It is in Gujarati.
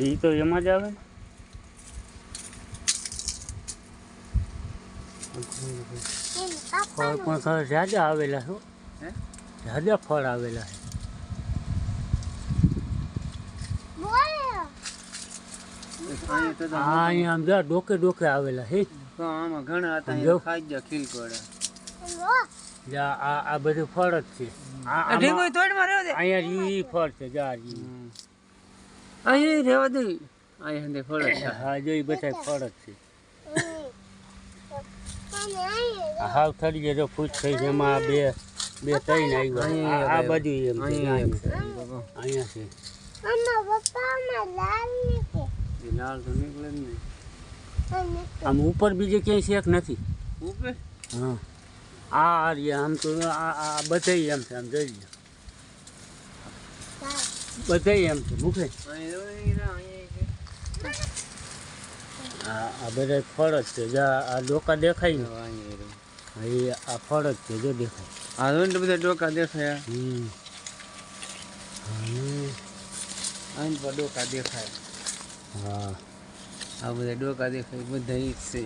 એ તો એમાં જ આવે? ફળ પણ ખરા જાજા આવેલા છો હે? જાજા ફળ આવેલા છે આ અહીંયા આમ જા ડોકે ડોકે આવેલા હે. તો આમાં ઘણા હતા ખાઈ ગયા ખીલકોડા જા આ આ બધું ફળ જ છે. આ અહીંયા ફળ છે જા ઈ. અહીંયા રહેવા દે. અહીંયા હંદે ફળ છે. હા જોઈ બધા ફળ છે. હાલ હાવ થડી જો ફૂટ થઈ છે એમાં આ બે બે ત્રણ આવ્યા. આ- બાજુ એમ અહીંયા છે. લાલ તો નીકળે આમ ઉપર બીજે ક્યાંય શેક નથી. ઉપર? હા. આ આ આમ તો આ આ બધાય એમ છે આમ જોઈ લો બધાય એમ છે મૂકે આ આ બધા ફળ જ છે જા આ ડોકા દેખાય ને એ આ ફળ જ છે જો દેખાય. આ જો તો બધા ડોકા દેખાયા. અહીં પર ડોકા દેખાય. હા. આ બધા ડોકા દેખાય બધા જ છે.